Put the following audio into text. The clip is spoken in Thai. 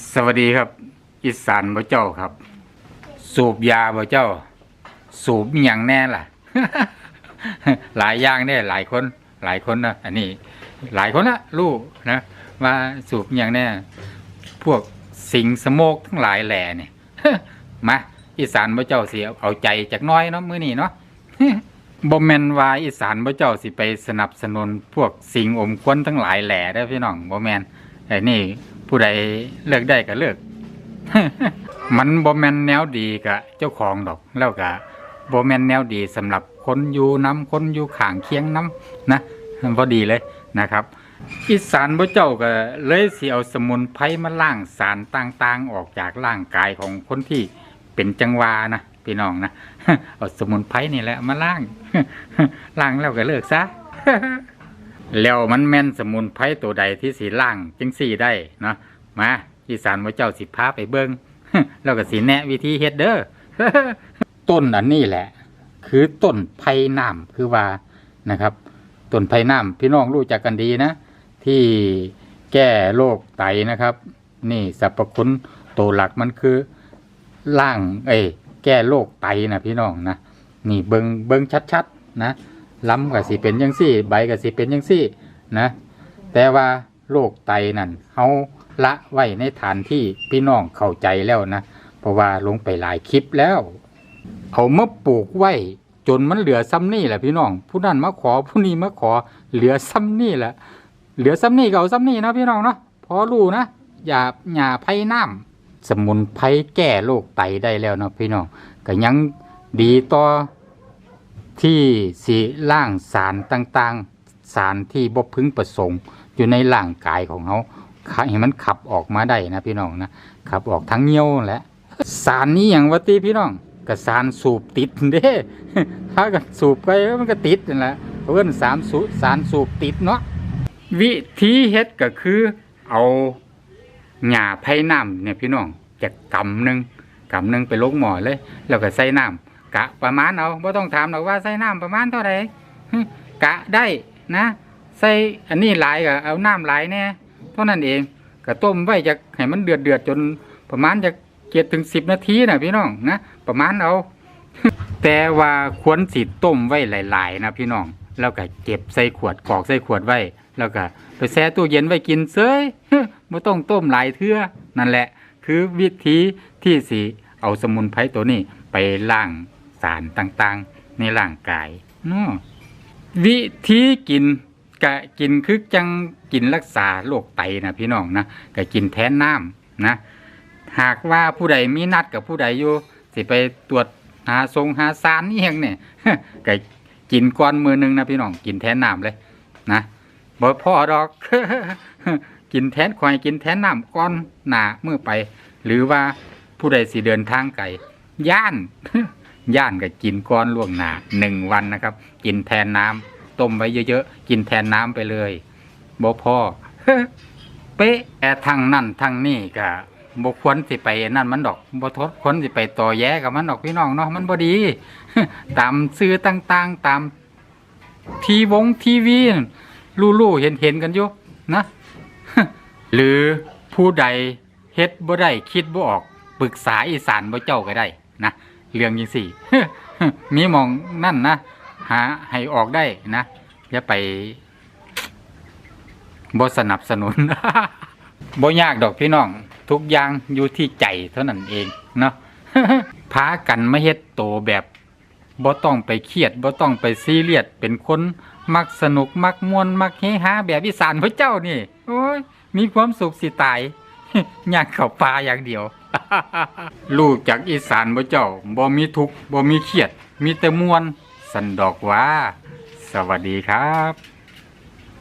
สวัสดีครับอีสานบ่เจ้าครับ สูบยาบ่เจ้า สูบอย่างแน่ล่ะ หลายอย่างเนี่ยหลายคน หลายคนนะอันนี้ หลายคนนะรู้นะว่าสูบอย่างแน่พวกสิงสโมกทั้งหลายแหล่เนี่ยมาอีสานบ่เจ้าสิเอาใจจากน้อยเนาะมื้อนี้เนาะบ่แม่นว่าอีสานบ่เจ้าสิไปสนับสนุนพวกสิงอมควนทั้งหลายแหล่เด้พี่น้องบ่แม่น ไอ้นี่ผู้ใดเลิกได้ก็เลิก มันบ่แมนแนวดีกับเจ้าของดอกแล้วก็บ่แมนแนวดีสำหรับคนอยู่น้ำคนอยู่ขางเคียงน้ำนะบ่ดีเลยนะครับอีสานบ่เจ้าก็เลยสิเอาสมุนไพรมาล้างสารต่างๆ ออกจากร่างกายของคนที่เป็นจังวานะพี่น้องนะเอาสมุนไพรนี่แหละมาล้างล้างแล้วก็เลิกซะ แล้วมันแม่นสมุนไพรตัวใดที่สีล่างจังสีได้เนาะมาอีสานว่าเจ้าสิพาไปเบิงแล้วก็สีแนะวิธีเฮ็ดเด้อต้นอันนี้แหละ คือต้นไผ่น้ำคือว่านะครับต้นไผ่น้ำพี่น้องรู้จักกันดีนะ ที่แก้โรคไตนะครับ นี่สรรพคุณตัวหลักมันคือล่าง เอ้แก้โรคไตนะพี่น้องนะนี่เบิงเบิงชัดๆนะ ล้ำกับสิเป็นยังซี่ ใบกับสิเป็นยังซี่นะ แต่ว่าโรคไตนั่นเขาละไว้ในฐานที่พี่น้องเข้าใจแล้วนะเพราะว่าลงไปหลายคลิปแล้วเอามาปลูกไว้จนมันเหลือซ้ำนี่แหละพี่น้อง ผู้นั้นมาขอผู้นี้มาขอ เหลือซ้ำนี่แหละ เหลือซ้ำนี่เก็เอาซ้ำนี่นะพี่น้องเนาะพอรู้นะอย่าอย่าไผ่น้ำสมุนไพรแก้โรคไตได้แล้วเนาะพี่น้องก็ยังดีต่อ ที่สีล่างสารต่างๆ สารที่บ่พึงประสงค์ อยู่ในร่างกายของเขาให้มันขับออกมาได้นะพี่น้องนะขับออกทั้งเงี้ยวและสารนี้อย่างวัตีพี่น้องก็สารสูบติดเด้ถ้ากันสูบไปมันก็ติดนั่นแหละเพื่อนสารสูสารสูบติดเนาะวิธีเฮ็ดก็คือเอาหญ้าไผ่น้ำเนี่ยพี่น้องจะกำหนึ่งกำหนึ่งไปลงหมอเลย แล้วก็ใส่น้ำ กะประมาณเอาไม่ต้องถามหรอกว่าใส่น้ำประมาณเท่าไหร่กะได้นะ ใส่อันนี้หลายก็เอาน้ำหลายแน่เท่านั้นเองก็ต้มไว้จะให้มันเดือดเดือดจนประมาณจะเกียดถึงสิบนาทีนะพี่น้องนะประมาณเอา แต่ว่าควรสิต้มไว้หลาย ๆ นะพี่น้องแล้วก็เก็บใส่ขวดกรอกใส่ขวดไว้ แล้วก็ไปแช่ตู้เย็นไว้กินเซยไม่ต้องต้มหลายเทื่อนั่นแหละ คือวิธีที่สิเอาสมุนไพรตัวนี้ไปล้าง สารต่างๆ ในร่างกายเนวิธีกินกะกินคือจังกินรักษาโรคไตนะพี่น้องนะกะกินแทนน้ำนะหากว่าผู้ใดมีนัดกับผู้ใดอยู่สิไปตรวจหาทรงหาสารนี่ยังเนี่ยก็กินก้อนมือหนึงนะพี่น้องกินแทนน้ำเลยนะบ่พ่อดอก กินแทนควายกินแทนน้ำก้อนหนาเมื่อไป หรือว่าผู้ใดสิเดินทางไกลย่าน ย่านก็กินก้อนล่วงหนาหนึ่งวันนะครับ กินแทนน้ำต้มไว้เยอะๆ กินแทนน้ำไปเลยบ่พอเป๊ะแต่ทางนั่นทางนี่ก็บ่ควรสิไปนั่นมันดอกบ่ทดควรสิไปต่อแย้กับมันดอกพี่น้องเนาะมันบ่ดี ตามซื้อต่างๆ ตามทีวงทีวีนั่นลู่ๆเห็นๆกันอยู่นะ หรือผู้ใดเฮ็ดบ่ได้คิดบ่ออกปรึกษาอีสานบ่เจ้าก็ได้นะ เรื่องจังซี่มีมองนั่นนะหาให้ออกได้นะอย่าไปบสนับสนุนบ่ยากดอกพี่น้อง ทุกอย่างอยู่ที่ใจเท่านั้นเองเนาะพากันไมาเฮ็ดโตแบบบ่ต้องไปเครียดบ่ต้องไปซีเรียสเป็นคนมักสนุกมักมวนมักเฮฮาแบบอีสานพระเจ้านี่ โอ้ยมีความสุขสิตายอยากเข้าป่าอย่างเดียว ลูกจากอีสานบ่เจ้าบ่มีทุกข์บ่มีเครียด มีแต่มวน สันดอกว่า สวัสดีครับ